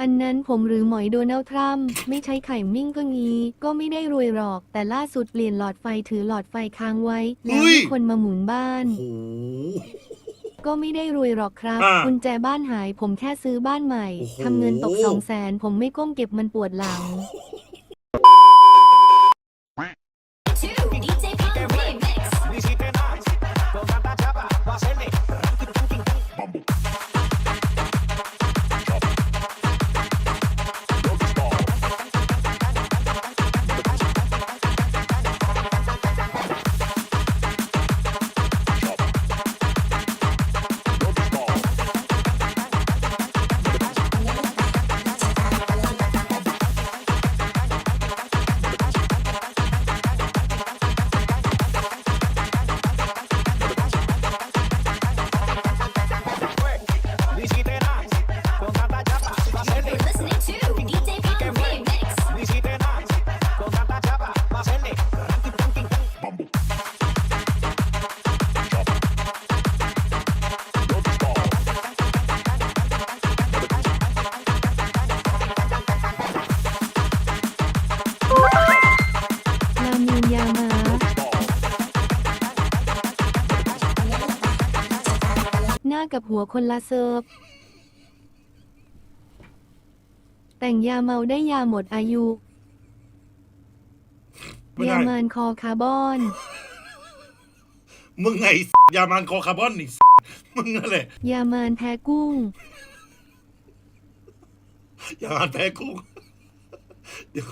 อันนั้นผมหรือหมอยโดนัลด์ทรัมป์ไม่ใช้ไข่มิ่งก็งี้ ก็ไม่ได้รวยหรอก แต่ล่าสุดเปลี่ยนหลอดไฟถือหลอดไฟค้างไว้ แล้วมีคนมาหมุนบ้าน โอ้โห ก็ไม่ได้รวยหรอกครับอ่ากุญแจบ้านหาย ผมแค่ซื้อบ้านใหม่โอ้โห ทำเงินตกสองแสนผมไม่ก้มเก็บมันปวดหลัง กับหัวคนละเซิร์ฟ แต่งยาเมาได้ยาหมดอายุไม่ได้ ยามานคอคาร์บอน มึงไงยามันคอคาร์บอนนี่ มึงนั่นแหละยามานแพ้กุ้ง ยามันแพ้กุ้งเดี๋ยว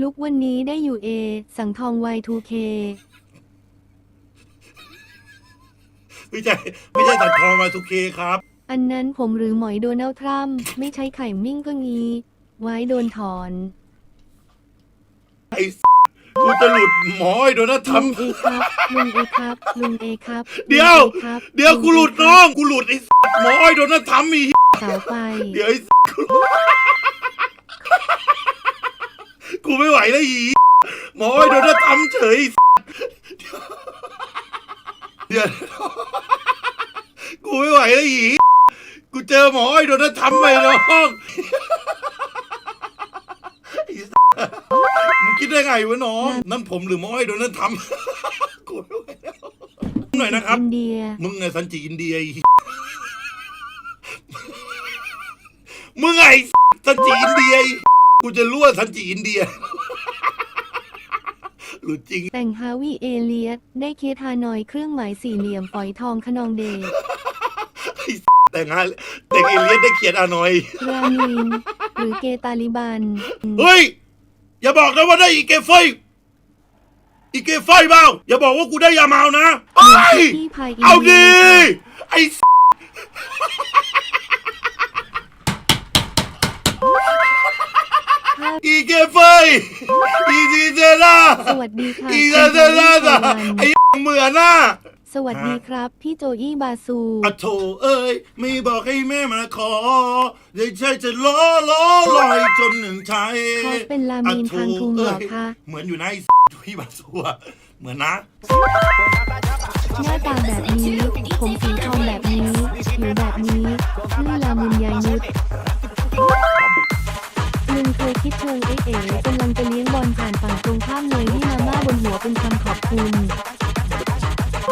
ลุกวันนี้ได้อยู่เอ สังทอง Y2K ไม่ใช่ไม่ใช่ตัดคอมาทุกเคครับ อันนั้นผมหรือหมอยโดนัลด์ทรัมป์ไม่ใช้ไข่มิ่งก็งี้ ไว้โดนถอนไอ้ กูจะหลุดหมอไอ้โดนัททลุงเอครับลุงเอครับลุงเอครับำเดี๋ยว ลุงอครับเดี๋ยวกูหลุดน้อง กูหลุดไอ้หมอไอ้โดนัททำมีเสาไฟเดี๋ยวไอ้กูกูไม่ไหวแล้วอีหมอไอ้โดนัททำเฉยเดี๋ยว กูไม่ไหวแล้วอีกูเจอหมอไอ้โดนัททำไปน้องไอ้มึงคิดได้ไงวะน้อง นั่นผมหรือหมอไอ้โดนัททำกูไม่ไหวแล้วหน่อยนะครับ อินเดีย มึงไงสันจิอินเดียไอ้มึงไงสันจิอินเดียไอ้กูจะรั่วสันจิอินเดียหรือจริง แต่งฮาวิเอเลียสได้เคสฮานอยเครื่องหมายสี่เหลี่ยมฝอยทองขนองเดช แต่งงานแต่งเอเลียนได้เขียนอานอยรามีนหรือเกตาลิบัน เฮ้ย อย่าบอกนะว่าได้อีเกฟยอีเกฟยเปล่าอย่าบอกว่ากูได้ยาเมานะเอ้ยที่พายอินเอาเดีดียไอ้อีเกฟยอีดีเจล่าสวัสดีค่ะอีคุเจณเจล่าโจจ้ะอี้ไอ้เหมือนน่ะ สวัสดีครับ พี่โจอี้บาซูอะโถเอ้ย ไม่บอกให้แม่มาขอเดี๋ยวใช่จะล้อล้อลอยจนหนึ่งชัยคอสเป็นรามีนทางทุงเหรอคะเหมือนอยู่ในทุยบาสัวเหมือนนะหน้าตาแบบนี้ผมสีทองแบบนี้ผิวแบบนี้ชื่อลามุนยายนุชลุงเคยคิดเชิงเอ๋ๆกำลังจะเลี้ยงบอลผ่านฝั่งตรงข้ามเลยที่มาม่าบนหัวเป็นคำขอบคุณ ข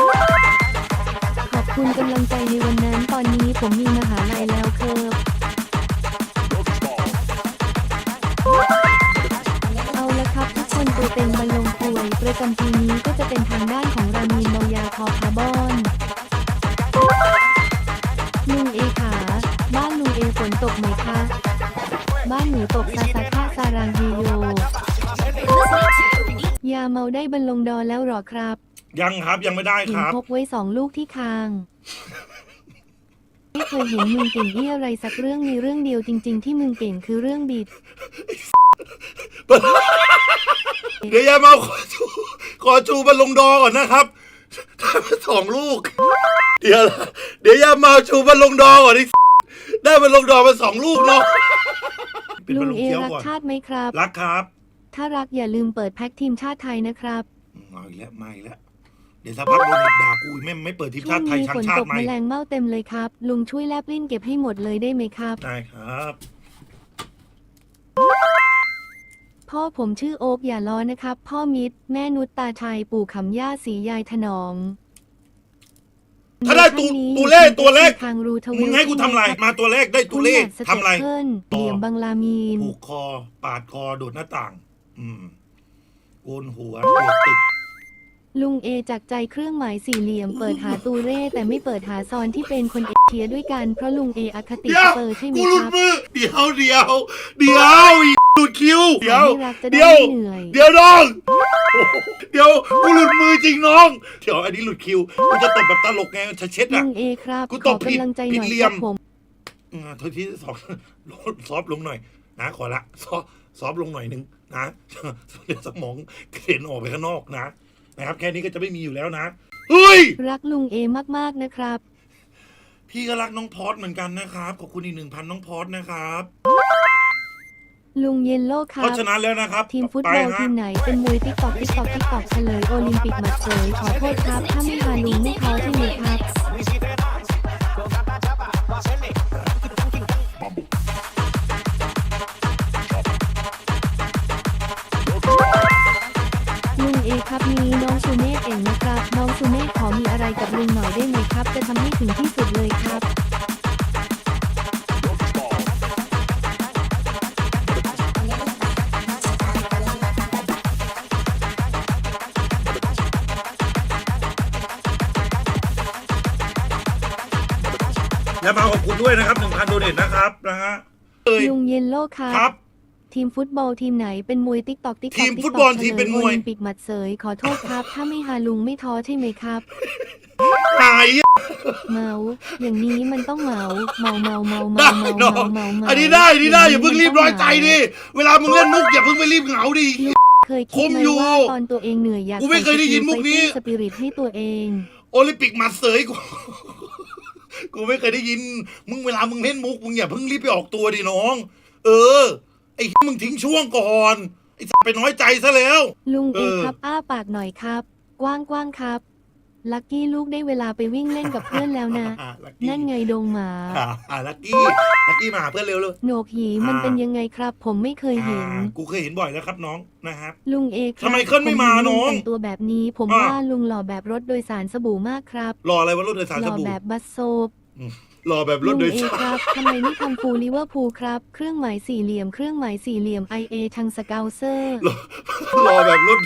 อบคุณกำลังใจในวันนั้น ตอนนี้ผมมีมหาลัยแล้วคร์ฟเอาละครับทุกคนตัวเต็มบรรลงป่วยประจำปีนี้ก็จะเป็นทางด้านของรามีนเมยาคอคาร์บอนลุงเอขาบ้านลุงเอฝนตกไหมคะ บ้านหนูตกซาซาคาซารางเฮโยยาเมาได้บรรลงดอแล้วหรอครับ ยังครับยังไม่ได้เห็คนรับ พกไว้สองลูกที่คาง ไม่เคยเห็นมึงเก่งที่อะไรสักเรื่องมีเรื่องเดียวจริง ๆ ที่มึงเก่งคือเรื่องบิด เดี๋ยวอย่ามาขอชูขอชูบอลลงดอก่อนนะครับได้มาสองลูก เดี๋ยวเดี๋ยวอย่ามาชูบอลลงดอก่อนไอ้ได้บอลลงดอมาสองลูกเนาะเป็นลุบอลงลงเอเกี้ยวรักก่อนชาติไหมครับ รักครับถ้ารักอย่าลืมเปิดแพ็กทีมชาติไทยนะครับ เอาอีกแล้วมาอีกแล้วเดี๋ยวสักพักโดนเด็กด่ากูไม่ไม่เปิดทีมช่วชางติไทยนี้ช้าฝงนชาตติกไหมแมลงเม่าเต็มเลยครับ ลุงช่วยแลบลิ้นเก็บให้หมดเลยได้ไหมครับ ได้ครับ พ่อผมชื่อโอ๊กอย่าล้อนะครับ พ่อมิตร แม่นุชตาชัยปู่ขำย่าสียายถนอมถ้าได้ตัวในตัวเลขตัวเลข ทางรูทวิมึงให้กูทำอะไรมาตัวเลขได้ตัวเลขทำอะไร เพิ่นเหลี่ยมบังลามีน ผูกคอ ปาดคอ โดดหน้าต่าง อืมโกนหัวโดดตึก ลุงเอจากใจเครื่องหมายสี่เหลี่ยมเปิดหาตูเร่แต่ไม่เปิดหาซอนที่เป็นคนเอเชียด้วยกัน เพราะลุงเออคติเดี๋ยวเปอร์ใช่ไหมกูคหลุดรับมือเดี๋ยวเดี๋ยวเดี๋ยวอีหลุดคิวเดี๋ยวไม่รักจะได้เดี๋ยว ไม่เหนื่อย เดี๋ยวน้องโอ้โหเดี๋ยวกูหลุดมือจริงน้อง เดี๋ยวอันนี้หลุดคิวกูจะตบแบบตลกไงจะเช็ดลุอะ งเอครับกูขตอบผิดกำลังใจหน่อยผิดเหลี่คยรัม บผมอ่าเท่าที่สองลดซอฟต์ลงหน่อย นะขอละซอฟซอฟต์ลงหน่อยหนึงนะเดี๋ยวสมองกระเด็นออกไปข้างนอกนะ นะครับ แค่นี้ก็จะไม่มีอยู่แล้วนะ เฮ้ย รักลุงเอมากๆนะครับ พี่ก็รักน้องพอดเหมือนกันนะครับ ขอบคุณอีกหนึ่งพันน้องพอดนะครับ ลุงเยนโลคเพรัราะบฉะนั้นแล้วนะครับทีมฟุตไปบอลฮะ ทีมไหนเป็นมวยติ๊กตอกติ๊กตอกติ๊กตอกเฉลยโอลิมปิกหมัดเสยขอโทษครับ ถ้าไม่มาลุงไม่ท้อใช่ไหมครับลุงเอ ครับมีน้องซูเมธเองนะครับ น้องซูเมธขอมีอะไรกับลุงหน่อยได้ไหมครับ จะทำให้ถึงที่สุดเลยครับและมาขอบคุณด้วยนะครับหนึ่งพันโดเนทนะครับนะฮะเอ้ยลุงเยนโลครัครับบ ทีมฟุตบอลทีมไหนเป็นมวยติ๊กตอกติ๊กตอกทีมฟุตบอลทีมเป็นมวยโอลิมปิกหมัดเสยขอโทษครับ ถ้าไม่หาลุงไม่ท้อใช่ไหมครับไหนเมาอย่างนี้มันต้องเมาเมาเมาเมาเมาได้เมาน้องเมาเมาอันนี้ได้อันนี้ได้อย่าเพิ่งรีบร้อยใจดิเวลามึงเล่นมุกอย่าเพิ่งไปรีบเหงาดิ เคยคิดไหมคมอยู่ว่าตอนตัวเองเหนื่อยอยากกูไม่เคยได้ยินมุกนี้สปิริตให้ตัวเอง โอลิมปิกมาเสยกู กูไม่เคยได้ยิน มึงเวลามึงเล่นมุกมึงอย่าเพิ่งรีบไปออกตัวดิน้อง เออ ไอ้เหี้ยมึงทิ้งช่วงก่อน ไอ้สัสไปน้อยใจซะแล้ว ลุงเอเออครับอ้าปากหน่อยครับ กว้างกว้างครับ ลักกี้ลูกได้เวลาไปวิ่งเล่นกับเพื่อนแล้วนะ อะลักกี้นั่นไงดงหมา อะอะลักกี้ลักกี้มาหาเพื่อนเร็วเลย โหนกหีมันอ่า เป็นยังไงครับ ผมไม่เคยเห็นอ่ากูเคยเห็นบ่อยแล้วครับน้องนะครับ ลุงเอครับทำไมเคิลไม่มาผเห็ลุน้องแต่งตัวแบบนี้ผมอ่า ว่าลุงหล่อแบบรถโดยสารสบู่มากครับรออะไรวะรถโดยสารหสล่อบู่แบบบัสโซบ รอแบบรถโดยลุงเอสารครับทำไมไม่ทำฟูลิเวอร์พูลครับ เครื่องหมายสี่เหลี่ยม เครื่องหมายสี่เหลี่ยม IA ทางสเกลเซอร์ รอรอแบบรถ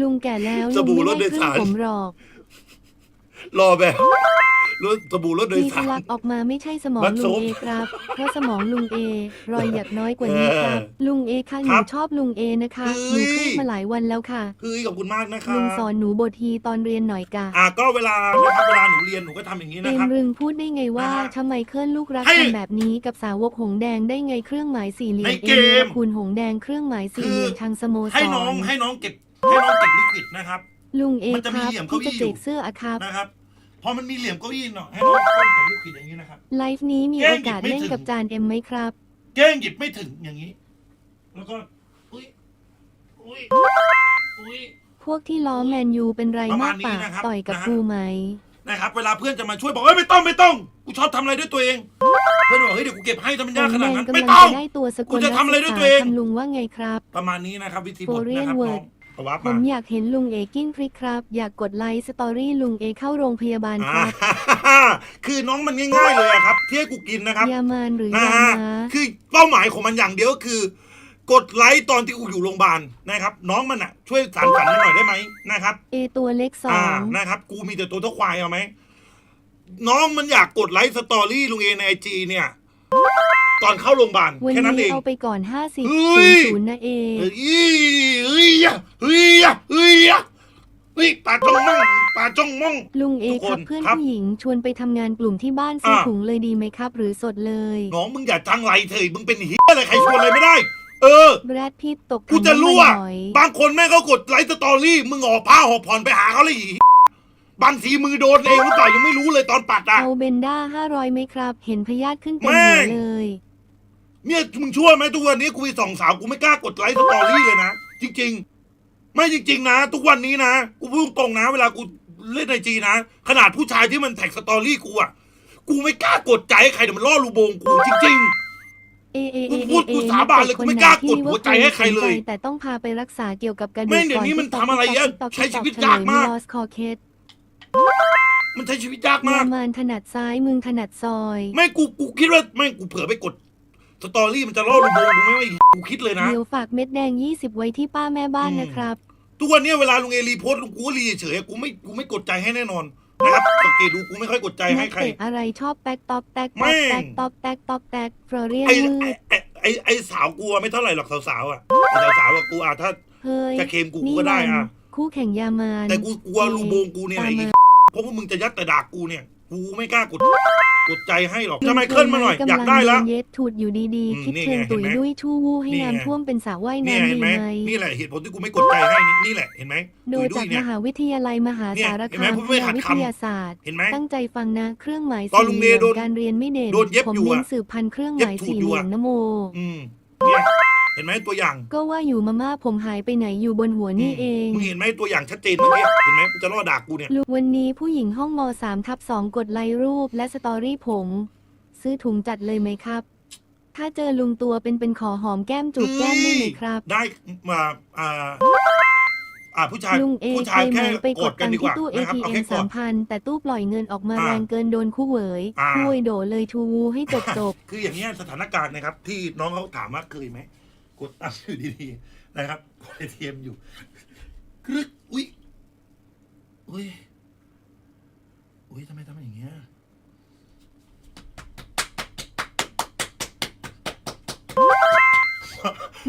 ลุงแก่แล้วสลุงบู่ไม่รถโดได้ยขึ้นสารผมหรอก รอแบบ รถสบู่รถโดยที่สาทะลัรกออกมาไม่ใช่สมองบัสโซลุงบเอครับ เพราะสมองลุงเอ รอยหยักน้อยกว่านี้ครับเออลุงเอค่ะหครันูบชอบลุงเอนะคะหเฮ้นูย เครียดมาหลายวันแล้วค่ะ เฮ้ยขอบคุณมากนะครัลุบงสอนหนูบททีตอนเรียนหน่อยกะอะก็เวลานะครับเวลาหนูเรียนหนูก็ทำอย่างนี้เอนะมครับ รึงพูดได้ไงว่าอ่าฮะทำไมเคลื่อนลูกรักให้ทำแบบนี้กับสาวกหงแดงได้ไงเครื่องหมายสี่เหลี่ยในมเกเอมคูณหงแดงเครื่องหมายสี่เหลี่ยมคือ ทางสโมสให้น้องรให้น้องเก็บให้น้องเก็บลิควิดนะครับ ลุงเอมันจะคมีรับเหลี่ยมเก้าที่อี้จะอยู่ เจกเสื้ออะครับ นะครับพ อมันมีเหลี่ยมเก้าอี้เนาะให้น้องก้นเก็บลิควิดอย่างนี้นะครับ ไลฟ์นี้มีแกล้โองกาสหยิบไม่เล่นถึงกับจานเอ็มไหมครับ แกล้งหยิบไม่ถึงอย่างนี้ แล้วก็อุ้ยอุ้ยอุ้ย พวกที่ล้อแมนยูเป็นไรประมามาณกนี้ปากนะครับต่อยกับนะฮะ กูไหม นะครับ เวลาเพื่อนจะมาช่วยบอกเอ้ยไม่ต้องไม่ต้องกูชอบทำอะไรด้วยตัวเอง เพื่อนบอกเฮ้ยเดี๋ยวกูเก็บให้ถ้ามันยากขนาดนั้นหงแดงไม่กำลังต้องจะได้ตัวสกุกูลจะนักทำอะไรศึด้วยกตัวษาเอง ทำลุงว่าไงครับ ประมาณนี้นะครับ วิธีบท Korean นะครับน้ word องเอา วับผมมาอยากเห็นลุงเอกินพริกครับ อยากกดไลค์สตอรี่ลุงเอเข้าโรงพยาบาลคอ่ารับคือน้องมันง่ายๆเลยอะครับที่ให้กูกินนะครับยามานหรือนะยาฮะมาคือเป้าหมายของมันอย่างเดียวก็คือ กดไลค์ตอนที่กูอยู่โรงพยาบาลนะครับ น้องมันอะ ช่วยสารฝันมันหน่อยได้ไหมนะครับ เอตัวเล็กสออ่า งนะครับ กูมีแต่ตัวเท่าควายเอาไหม น้องมันอยากกดไลค์สตอรี่ลุงเอในไอจีเนี่ย ตอนเข้าโรงพยาบาลวันแค่นั้นเอนี้ง เอาไปก่อน50เฮ้ย ศูนย์นะเอเฮ้ยเฮ้ยเฮ้ยเฮ้ยเฮ้ยปลาจ้องม่องปลาจ้องม่องลุงเอทุกคคนรับเพื่อนครับผู้หญิงชวนไปทำงานกลุ่มที่บ้านซื้ออ่า ถุงเลยดีไหมครับ หรือสดเลยน้องมึงอย่าจังไรเถอะมึงเป็นเฮียอะไรใครชวนอะไรไม่ได้ เออ แบรดพิตตกกูจะรั่วหน่อยบางคนแม่งเขากดไลค์สตอรี่ มึงออกผ้าหอบผ่อนไปหาเขาเลยอีบางทีมือโดนเองหรือเปล่ายังไม่รู้เลยตอนปัดอะ เอาเบนด้า500ไหมครับ เห็นพยาธิขึ้นเต็มแม่หัวงเลย เนี่ยมึงช่วยไหมทุกวันนี้กูไปส่องสาวกูไม่กล้ากดไลค์สตอรี่เลยนะจริง ๆ ไม่จริง ๆ นะ ทุกวันนี้นะกูพูดตรงๆนะ เวลากูเล่นไอจีนะ ขนาดผู้ชายที่มันแท็กสตอรี่กูอะกูไม่กล้ากดใจให้ใครเดี๋ยวมันล่อรูโบงกูจริงเเอเอเอกูเอพูดกูสาบานเลยกูไม่กล้ากดหัวใจให้ใครเลย แต่ต้องพาไปรักษาเกี่ยวกับกระดูกแม่งเดี๋ยวนี้มันทำอะไรอะใช้ชีวิตยากมากลอสคอเคสมันใช้ชีวิตยากมากยามานถนัดซ้ายมึงถนัดซอย ไม่กูกูคิดว่าไม่กูเผลอไปกด สตอรี่มันจะล่อลงโบกูไม่ว่ากูคิดเลยนะ เดี๋ยวฝากเม็ดแดง 20 ไว้ที่ป้าแม่บ้านนะครับ ทุกวันเนี้ยเวลาลุงเอรีโพสต์ลุงกูก็รีเฉยๆกูไม่กูไม่กดใจให้แน่นอนนะครับสังเกตดูกูไม่ค่อยกดใจนัให้กใคร เตะอะไรชอบแตกตอกแตกตแม่อกงแตกตอกแตกตอกแตกฟลอเรียนไอ้มืดไอ้ไอ้ไอ้สาวกูอะไม่เท่าไหร่หรอกสาวๆอะไอ้สาวๆอะกูอะถ้า เฮ้ยจะเคลมกูนี่ก็ได้มันอะคู่แข่งยามานแต่กูกลัวลุงโบงกูเนี่ยตามไอ้มาเพราะว่ามึงจะยัดแต่ด่ากูเนี่ย กูไม่กล้ากด กดใจให้หรอกทำไมเคลื่อนมาหน่อย อยากได้ละกำงเย็ดถูดอยู่ดีอืมๆคิดนี่เชิงไงตุ๋ยเห็นไหมด้วยชู่วู้ให้นี่ไงน้ำท่วมเป็นสระว่ายนี่น้ำเห็ดีนไหมไหมนี่แหละเหตุผลที่กูไม่กดใจให้นี่นี่แหละเห็นไหมโดยจากดุมเนี่ยหาวิทยาลัยมหาเนี่ยสารเห็นไหมคามผมไม่ขัดวิคำทยาศาสตร์เห็นไหมตั้งใจฟังนะเครื่องหมายตอนลุสี่งเหลี่ยเดโดมนการเรียนไม่เด่นโดนเย็บผมอยู่เน้นอะสืบพันธุ์เครื่องหเย็บมายถูกสี่อเหยู่ลี่ยอะมนะโมอืมเนี่ย เห็นไหมตัวอย่างก็ว่าอยู่มาม่าผมหายไปไหนอยู่บนหัวนี่เองมึงเห็นไหมตัวอย่างชัดเจนเมื่อกี้เห็นไหมมึงจะล่อด่ากูเนี่ยลูกวันนี้ผู้หญิงห้องม3ทับ2กดไลค์รูปและสตอรี่ผม ซื้อถุงจัดเลยไหมครับ ถ้าเจอลุงตัวเป็นเป็นขอหอมแก้มจูบแก้มได้ไหมครับ ได้มาอ่าอ่าผู้ชายลุงเอผู้เคชายยไหมแค่ไปกกดดกัตันงดีค์กที่ว่าตู้นะครับเอา ATM แค่กสาดมพันแต่ตู้ปล่อยเงินออกมาอ่าแรงเกินโดนคู่เหวยอ่าคุยโดเลยทูวูให้จบจบคืออย่างเงี้ยสถานการณ์นะครับ ที่น้องเขาถามว่าเคยไหม กดตังค์อยู่ดีๆนะครับกดเอทีเอ็มอยู่กรึกอุ้ยอุ้ยอุ้ยทำไมทำอย่างเงี้ย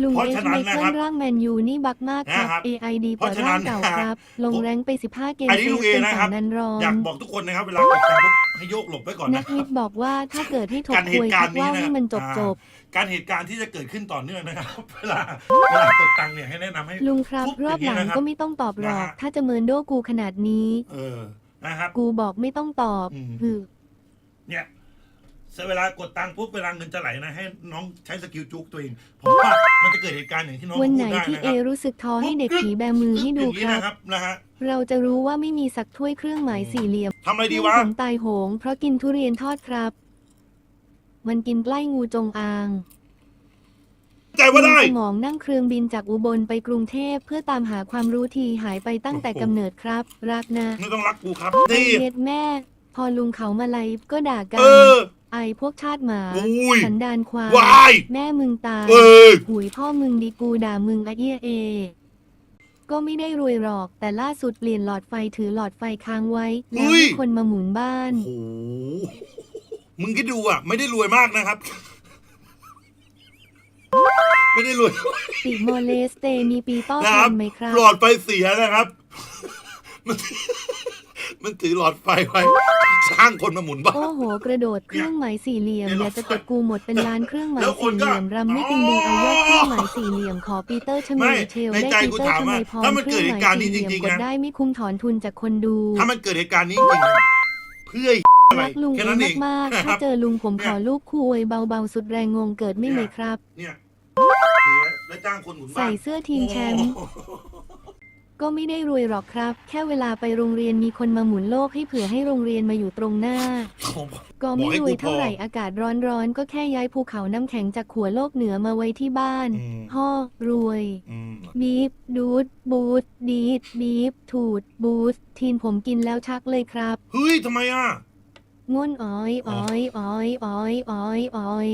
ลุงเพราะเอฉะทำนั้ไมนนะเคครัลื่อบนร่างแมนยูนี่บักมากครับ นะครับ AID เพปล่อราะยฉะนั้ร่างนเก่านะครับ ลงแรงไป 15 เกมอันนี้เซลุฟงเอเป็นนะครับสามนันรอง อยากบอกทุกคนนะครับ เวลากดตังค์ปุ๊บให้โยกหลบไว้ก่อนนันะกครัวิบ ทย์บอกว่าถ้าเกิดให้ถกการเหคุยตุกาทัรกณ์นี้ว่าวนะให้มันจบอ่าจบ การเหตุการณ์ที่จะเกิดขึ้นต่อเนื่องนะครับ เวลาเวลากดตังค์เนี่ยให้แนะนำให้ลุงครับปุ๊รอบหลังย่าเยนะคก็ไม่ต้องตอบหรอกนะฮะถ้าจะเมินโดกูขนาดนี้ เออนะครับ กูบอกไม่ต้องตอบอืมคือเนี่ยเวลากดตังค์ปุ๊บเวลาเงินจะไหลนะให้น้องใช้สกิลจุกตัวเองผมว่ามันจะเกิดเหตุการณ์อย่างที่น้องวันพูไหนดได้ที่นะเอครับรู้สึกท้อให้เด็กผีแบมือให้ดูอย่างนี้ครับ นะครับนะฮะเราจะรู้ว่าไม่มีสักถ้วยเครื่องหมายสี่เหลี่ยมทำอะไรดีวะ ผมตายโหง เพราะกินทุเรียนทอดครับ มันกินใกล้งูจงอางใจว่าได้ สมองนั่งเครื่องบินจากอุบลไปกรุงเทพเพื่อตามหาความรู้ทีหายไปตั้งแต่กำเนิดครับ รักนะไม่ต้องรักกูครับไอนี่เย็ดแม่ พอลุงเขามาไลฟ์ก็ด่ากัเอนอไอพวกชาติหมาอุ้ยสันดานควายวาย แม่มึงตายเออ หุยพ่อมึงดีกูด่ามึงอะเอียเอ ก็ไม่ได้รวยหรอก แต่ล่าสุดเปลี่ยนหลอดไฟถือหลอดไฟค้างไว้ แล้วมีคนมาหมุนบ้าน โอ้โห มึงคิดดูอะ ไม่ได้รวยมากนะครับ ไม่ได้รวยติโมเลสเตมีปีต้อนะคกัรับนไหมครับ หลอดไฟเสียนะครับ มันมันถือหลอดไฟไว้สร้างคนมาหมุนบ้าน โอ้โห กระโดดเครื่องหมายสี่เหลี่ยม เนี่ยอยากจะกดกูหมดเป็นล้านเครื่องหมายแล้วคนสี่ก็เหลี่ยมรำไม่ติงดีอายอดเครื่องหมายสี่เหลี่ยมขอปีเตอร์ชเมไม่เชลในได้ใจปีกูเตอร์ถามชเมว่าพรถ้ามันเคเกิรื่ดองเหหมายตุการณ์นี้สี่เหลี่ยมจริงๆกดนะ ได้ไม่คุ้มถอนทุนจากคนดู ถ้ามันเกิดเหตุการณ์นี้จริงๆนะเพื่ออะไรรักลุงแค่เอนั้นเองมากๆคถ้ารับเจอลุงผมเนี่ยขอลูกคุยเบาๆ สุดแรงงงเกิดไม่ไหมครับ เนี่ยถือไว้แล้วจ้างคนหมุนบ้านใส่เสื้อทีมแชมป์โอ้โหก็ไม่ได้รวยหรอกครับ แค่เวลาไปโรงเรียนมีคนมาหมุนโลกให้เผื่อให้โรงเรียนมาอยู่ตรงหน้า ผม ก็ไม่บอกให้รกูวยเท่าไหร่พออากาศร้อนๆ ก็แค่ย้ายภูเขาน้ำแข็งจากขัวโลกเหนือมาไว้ที่บ้านอืมห่อรวย อืม บีบดูด บูด ดีดบีบถูด บูสทีนผมกินแล้วชักเลยครับ เฮ้ยทำไมอะ ง่วนอ้อยอ้อยอ้อยอ้อยอ้อยอ้อย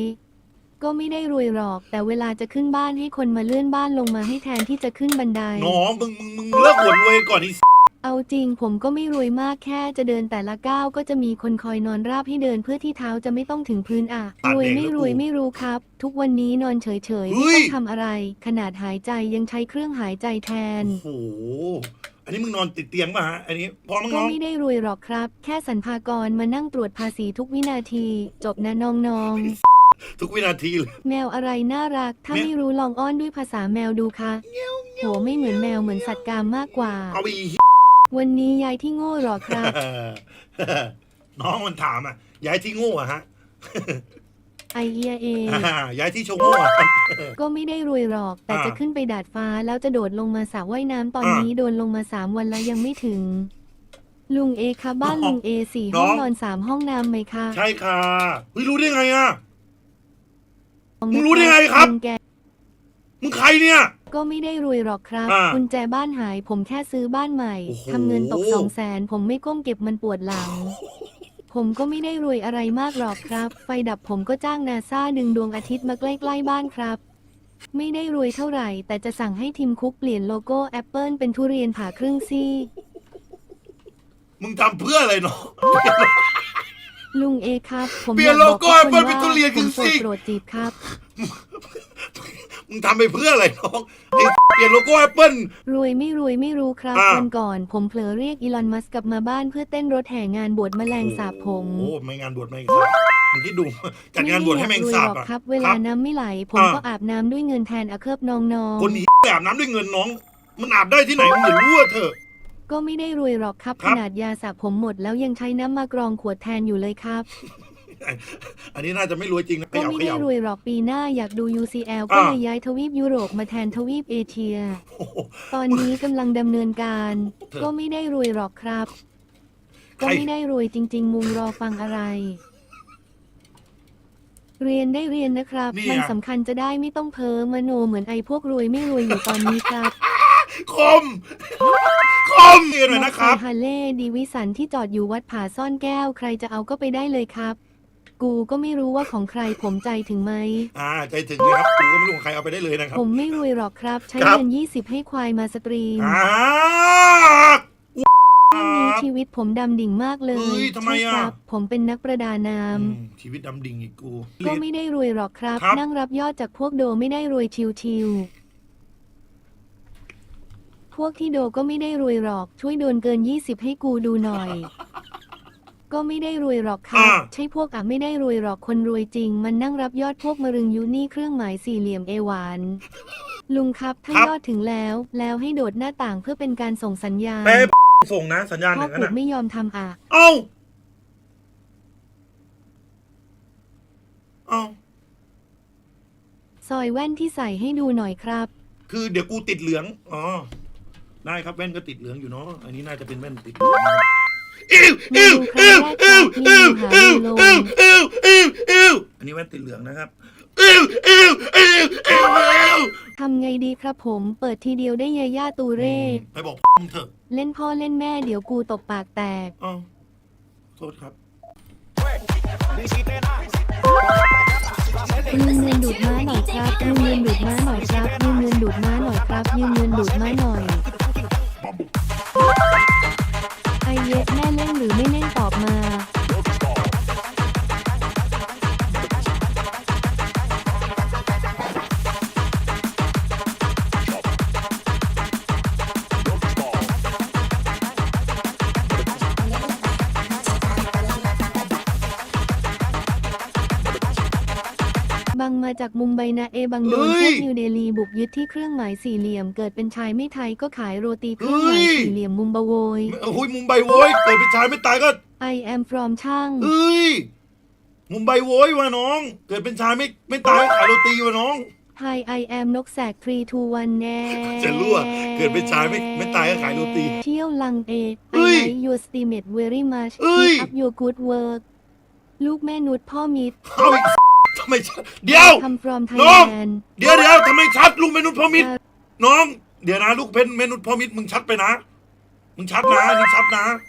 ก็ไม่ได้รวยหรอก แต่เวลาจะขึ้นบ้านให้คนมาเลื่อนบ้านลงมาให้แทนที่จะขึ้นบันได น้องมึงมึงมึงเลิกอวดรวยก่อนอีเอาจริงผมก็ไม่รวยมากแค่จะเดินแต่ละก้าวก็จะมีคนคอยนอนราบให้เดินเพื่อที่เท้าจะไม่ต้องถึงพื้นอะ รวยไม่รวยไม่รู้ครับ ทุกวันนี้นอนเฉยๆไม่ต้องทำอะไร ขนาดหายใจยังใช้เครื่องหายใจแทน โอ้โห อันนี้มึงนอนติดเตียงป่ะฮะ อันนี้พอมั้งก็น้อง ไม่ได้รวยหรอกครับ แค่สรรพากรมานั่งตรวจภาษีทุกวินาที จบนะน้องทุกวินาทีเลย ๆ แมวอะไรน่ารัก ถ้าแมวไม่รู้ลองอ้อนด้วยภาษาแมวดูค่ะโหไม่เหมือนแมวเหมือนสัตว์กามมากกว่า เอาไปอีวันนี้ยายที่โง่หรอครับ น้องมันถามอะย้ายที่โง่อะฮะ ไอเอียเอย้ายที่ชงโง่อะก็ไม่ได้รวยหรอก แต่อ่า จะขึ้นไปดาดฟ้าแล้วจะโดดลงมาสระว่ายน้ำตอนนี้โดนลงมาสามวันแล้วยังไม่ถึง ลุงเอคะบ้านลุงเอสี่ห้องนอนสามห้องน้ำไหมคะใช่ค่ะเฮ้ยรู้ได้ไงอะ มึงรู้ได้ไงครับ ลุงแกมึงใครเนี่ย ก็ไม่ได้รวยหรอกครับอ่ากุญแจบ้านหาย ผมแค่ซื้อบ้านใหม่โอ้โห ทำเงินตกสองแสนผมไม่ก้มเก็บมันปวดหลัง ผมก็ไม่ได้รวยอะไรมากหรอกครับ ไฟดับผมก็จ้างนาซาดึงดวงอาทิตย์มาใกล้ๆบ้านครับ ไม่ได้รวยเท่าไหร่ แต่จะสั่งให้ทีมคุกเปลี่ยนโลโก้แอปเปิลเป็นทุเรียนผ่าครึ่งซี่ มึงทำเพื่ออะไรเนาะ ลุงเอครับ ผมเปลี่ยนอากบอกโลโก้ทุกคน Apple เป็นทุเรียนครึ่ผมงโสซี่ดโปรดจีบครับ มึงทำไปเพื่ออะไรน้องไอ้เปลี่ยนโลโก้แอปเปิล รวยไม่รวยไม่รู้ครับอ่า วันก่อน ผมเผลอเรียกอีลอนมัสก์กลับมาบ้านเพื่อเต้นรถแห่งานบวชแมลงสาบผม โอ้โหไม่งานบวชแมงสาบมึงคิดดูจัดงานบวชให้แมงสาบไม่ได้อยกรวยหรอกอะครับ เวคลารับน้ำไม่ไหล ผมอ่า ก็อาบน้ำด้วยเงินแทนอาเคิบน้องคนหนีไปอาบน้ำด้วยเงินน้อง มันอาบได้ที่ไหนมึงอย่ารู้ว่าเถอะ ๆก็ไม่ได้รวยหรอกครับ ครัขบนาดยาสระผมหมดแล้วยังใช้น้ำมากรองขวดแทนอยู่เลยครับ อันนี้น่าจะไม่รวยจริงนะเขก็ย่าไม่เขได้ย่า รวยหรอกปีหน้าอยากดู UCL ก็อ่า เลยย้ายทวีปยุโรปมาแทนทวีปเอเชีย โอ้โห ตอนนี้กำลังดำเนินการ เธอก็ไม่ได้รวยหรอกครับ ใคร ก็ไม่ได้รวยจริง ๆ มุงรอฟังอะไร เรียนได้เรียนนะครับเนี่ยมันสำคัญจะได้ไม่ต้องเพ้อมโนเหมือนไอ้พวกรวยไม่รวยอยู่ตอนนี้ครับ คม คมเรียนหน่อยนะครับ มอเตอร์ไซค์ฮาร์เลย์ดีวิสันที่จอดอยู่วัดผาซ่อนแก้ว ใครจะเอาก็ไปได้เลยครับ กูก็ไม่รู้ว่าของใครผมใจถึงไหม อ่าใจถึงนะครับกูก็ไม่รู้ของใครเอาไปได้เลยนะครับ ผมไม่รวยหรอกครับ ใช้ครับเงิน20ให้ควายมาสตรีมอ่าช่วงนี้ชีวิตผมดำดิ่งมากเลยเฮ้ยทำไมอะใช่ครับ ผมเป็นนักประดาน้ำอืมชีวิตดำดิ่งอีกกูก็ไม่ได้รวยหรอกครับ ครับ นั่งรับยอดจากพวกโดไม่ได้รวยชิวๆพวกที่โดก็ไม่ได้รวยหรอก ช่วยโดนเกิน 20 ให้กูดูหน่อย ก็ไม่ได้รวยหรอกครับอ่า ใช่พวกอะไม่ได้รวยหรอกคนรวยจริง มันนั่งรับยอดพวกมะรึงยูนี่เครื่องหมายสี่เหลี่ยมเอหวาน ลุงครับถ้ายอดถึงแล้ว แล้วให้โดดหน้าต่างเพื่อเป็นการส่งสัญญาณเป๊ะส่งนะสัญญาณหพ่อนึ่งนั้นปู่นะไม่ยอมทำอะ เอ้าเอ้าซอยแว่นที่ใส่ให้ดูหน่อยครับ คือเดี๋ยวกูติดเหลืองอ๋อได้ครับแว่นก็ติดเหลืองอยู่เนาะอันนี้น่าจะเป็นแว่นติดเหลืองนะครับ อิ้วอิ้วอิ้วอิ้วอิ้วอิ้วอิ้วอิ้วอิ้วอิ้วอันนี้แว่นติดเหลืองนะครับอิ้วอิ้วอิ้วอิ้วอิ้วทำไงดีครับผม เปิดทีเดียวได้ยาย่าตูเร่ไปบอกมึงเถอะเล่นพ่อเล่นแม่เดี๋ยวกูตบปากแตกอ้าโทษครับยืมเงินดูดม้าหน่อยครับยืมเงินดูดม้าหน่อยครับยืมเงินดูดม้าหน่อยครับยืมเงินดูดม้าหน่อย จากมุมไบนะเอบังโดนเฮ้พวยกนิวเดลีบุกยึดที่เครื่องหมายสี่เหลี่ยม เกิดเป็นชายไม่ไทยก็ขายโรตีเครื่องหมายเฮ้ยสี่เหลี่ยมมุมบาโวยโอ้ยมุมไบโว้ยเกิดเป็นชายไม่ตายก็ I am from ช่างเอ้ยมุมไบโว้ยวะน้อง เกิดเป็นชายไม่ไม่ตายก็ขายโรตีวะน้อง Hi I am นกแสก3 2 1แน่จะรั่วเกิดเป็นชายไม่ไม่ตายก็ขายโรตี เที่ยวลังเอเฮ้ I ย like your estimate very much เฮ้ย keep up your good work ลูกแม่นุชพ่อมิตรเอาอีก ทำไมชัดเดี๋ยวทำ from น้อง Thailand เดี๋ยวเดี๋ยวทำไมชัดลูกเมนุษย์พ่อมิตรน้อง เดี๋ยวนะลูกเพนเมนุษย์พ่อมิตรมึงชัดไปนะ มึงชัดนะอันนี่ชัดนะ